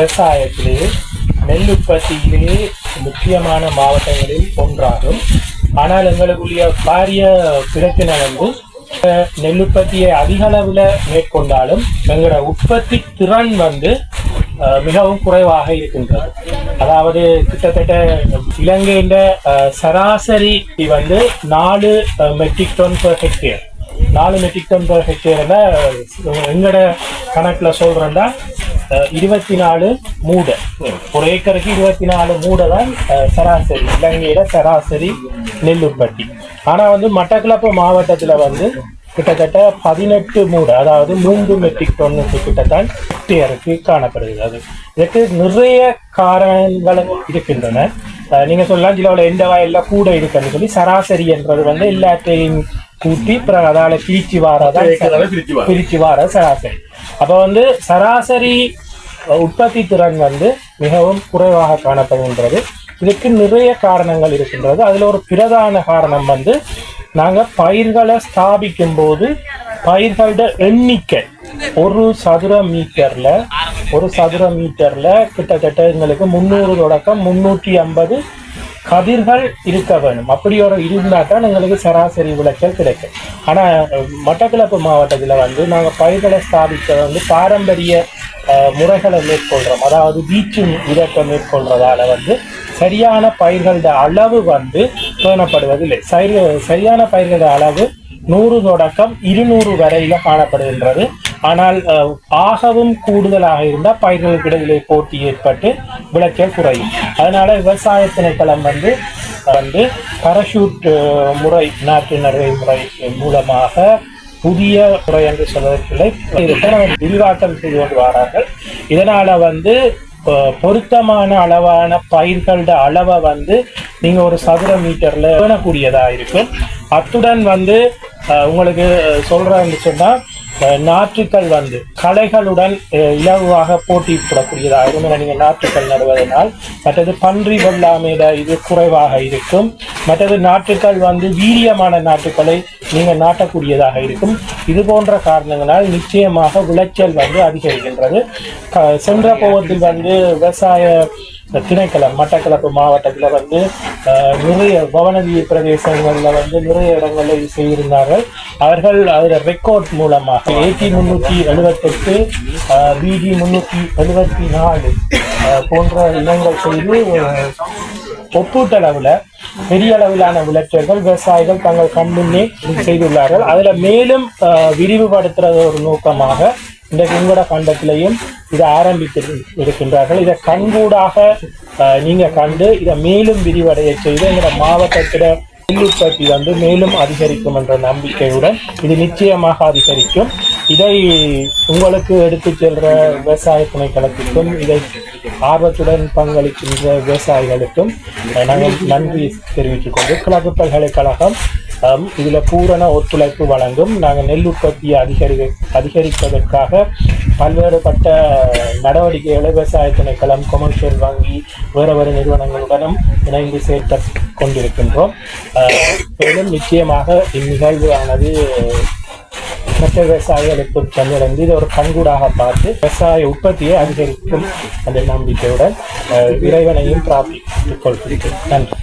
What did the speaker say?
விவசாயத்திலே நெல் உற்பத்தியிலே முக்கியமான மாவட்டங்களில் ஒன்றாகும். ஆனால் எங்களுக்குரிய பாரிய பிரச்சனை வந்து நெல் உற்பத்தியை அதிக அளவில் மேற்கொண்டாலும் எங்களோட உற்பத்தி திறன் வந்து மிகவும் குறைவாக இருக்கின்றது. அதாவது கிட்டத்தட்ட இலங்கையின் சராசரி வந்து நாலு மெட்ரிக் டன் பர் ஹெக்டேர் நாலு மெட்ரிக் டன் per ஹெக்டேர்ல எங்களோட கணக்கில் சொல்றேன்னா இருபத்தி நாலு மூடை. ஒரு ஏக்கருக்கு இருபத்தி நாலு மூடை தான் சராசரி. இலங்கையில சராசரி நெல் உற்பத்தி ஆனா வந்து மட்டக்களப்பு மாவட்டத்துல வந்து கிட்டத்தட்ட பதினெட்டு மூடை அதாவது மூன்று மெட்ரிக் டன்னுக்கு கிட்டத்தான் ஹெக்டேருக்கு காணப்படுகிறது. இதற்கு நிறைய காரணங்களும் இருக்கின்றன. நீங்க சொல்லலாம் சிலவில் எந்த வயல்ல கூட இருக்குன்னு சொல்லி சராசரி என்றது வந்து எல்லாத்தையும் கூட்டி பிறகு அதால பிரிச்சு வாரதான் பிரிச்சு வார. சராசரி. அப்ப வந்து சராசரி உற்பத்தி திறன் வந்து மிகவும் குறைவாக காணப்படுகின்றது. இதுக்கு நிறைய காரணங்கள் இருக்கின்றது. அதுல ஒரு பிரதான காரணம் வந்து நாங்க பயிர்களை ஸ்தாபிக்கும் போது பயிர்களோட எண்ணிக்கை. ஒரு சதுர மீட்டர்ல ஒரு சதுர மீட்டர்ல கிட்டத்தட்ட எங்களுக்கு முந்நூறு தொடக்கம் முன்னூற்றி ஐம்பது கதிர்கள் இருக்க வேணும் அப்படி ஒரு இருந்தால் தான் எங்களுக்கு சராசரி விளைச்சல் கிடைக்கும். ஆனால் மட்டக்களப்பு மாவட்டத்தில் வந்து நாங்கள் பயிர்களை ஸ்தாபிக்க வந்து பாரம்பரிய முறைகளை மேற்கொள்கிறோம் அதாவது வீச்சு விதத்தை மேற்கொள்றதால வந்து சரியான பயிர்களோட அளவு வந்து பேணப்படுவதில்லை. சரி சரியான பயிர்களோட அளவு நூறு தொடக்கம் இருநூறு வரையில் காணப்படுகின்றது. ஆனால் ஆகவும் கூடுதலாக இருந்தால் பயிர்களுக்கு இடையிலே போட்டி ஏற்பட்டு விளைச்சல் குறையும். அதனால விவசாய திணைக்களம் வந்து வந்து பரஷூட் முறை நாட்டு நடவை முறை மூலமாக புதிய முறை என்று சொல்வதற்கில்லை விரிவாக்கம் செய்து கொண்டு வரார்கள். இதனால வந்து பொருத்தமான அளவான பயிர்களோட அளவை வந்து நீங்க ஒரு சதுர மீட்டர்ல பேணக்கூடியதா இருக்கும். அத்துடன் வந்து உங்களுக்கு சொல்றேன்னு சொன்னா நாற்றுக்கள் வந்து களைகளுடன் இலவாக போட்டிப்படக்கூடியதாக போட்டியிடக்கூடியதாக இருக்கும் நீங்க நாற்றுக்கள் நடுவதனால் மற்றது பன்றி வெள்ளாமையில இது குறைவாக இருக்கும். மற்றது நாட்டுக்கள் வந்து வீரியமான நாட்டுக்களை நீங்கள் நாட்டக்கூடியதாக இருக்கும். இது போன்ற காரணங்களால் நிச்சயமாக விளைச்சல் வந்து அதிகரிக்கின்றது. க- சென்ற போகத்தில் வந்து விவசாய திணைக்களம் மட்டக்களப்பு மாவட்டத்தில் வந்து நிறைய பவனதி பிரதேசங்களில் வந்து நிறைய இடங்களில் செய்திருந்தார்கள். அவர்கள் அதில் ரெக்கார்ட் மூலமாக ஏடி முன்னூற்றி எழுபத்தெட்டு பிஜி முன்னூற்றி எழுபத்தி நாலு போன்ற இனங்கள் செய்து ஒப்பீட்டளவில் பெரிய அளவிலான விளைச்சல்கள் விவசாயிகள் தங்கள் கண்முன்னே செய்துள்ளார்கள். அதுல மேலும் விரிவுபடுத்துறது ஒரு நோக்கமாக இந்த எங்களோட கண்டத்திலையும் இதை ஆரம்பித்து இருக்கின்றார்கள் இதை கண்கூடாக நீங்கள் நீங்க கண்டு இதை மேலும் விரிவடைய செய்து எங்களோட மாவட்டத்தில நெல் உற்பத்தி வந்து மேலும் அதிகரிக்கும் என்ற நம்பிக்கையுடன் இது நிச்சயமாக அதிகரிக்கும். இதை உங்களுக்கு எடுத்துச் செல்ற விவசாய திணைக்களத்திற்கும் இதை ஆர்வத்துடன் பங்களிக்கின்ற விவசாயிகளுக்கும் நாங்கள் நன்றி தெரிவித்துக் கொண்டு கிழக்கு பல்கலைக்கழகம் இதில் பூரண ஒத்துழைப்பு வழங்கும். நாங்கள் நெல் உற்பத்தியை அதிகரி அதிகரிப்பதற்காக பல்வேறுபட்ட நடவடிக்கைகளை விவசாய திணைக்களம் கொமர்ஷியல் வங்கி வேறு வேறு நிறுவனங்களுடனும் இணைந்து சேர்த்த கொண்டிருக்கின்றோம். மேலும் நிச்சயமாக இந்நிகழ்வு ஆனது மற்ற விவசாயிகளுக்கு சென்றடைந்து இதை ஒரு கண்கூடாக பார்த்து விவசாய உற்பத்தியை அதிகரிக்கும் அந்த நம்பிக்கையுடன் இறைவனையும் பிரார்த்தித்துக் கொள்கிறேன். நன்றி.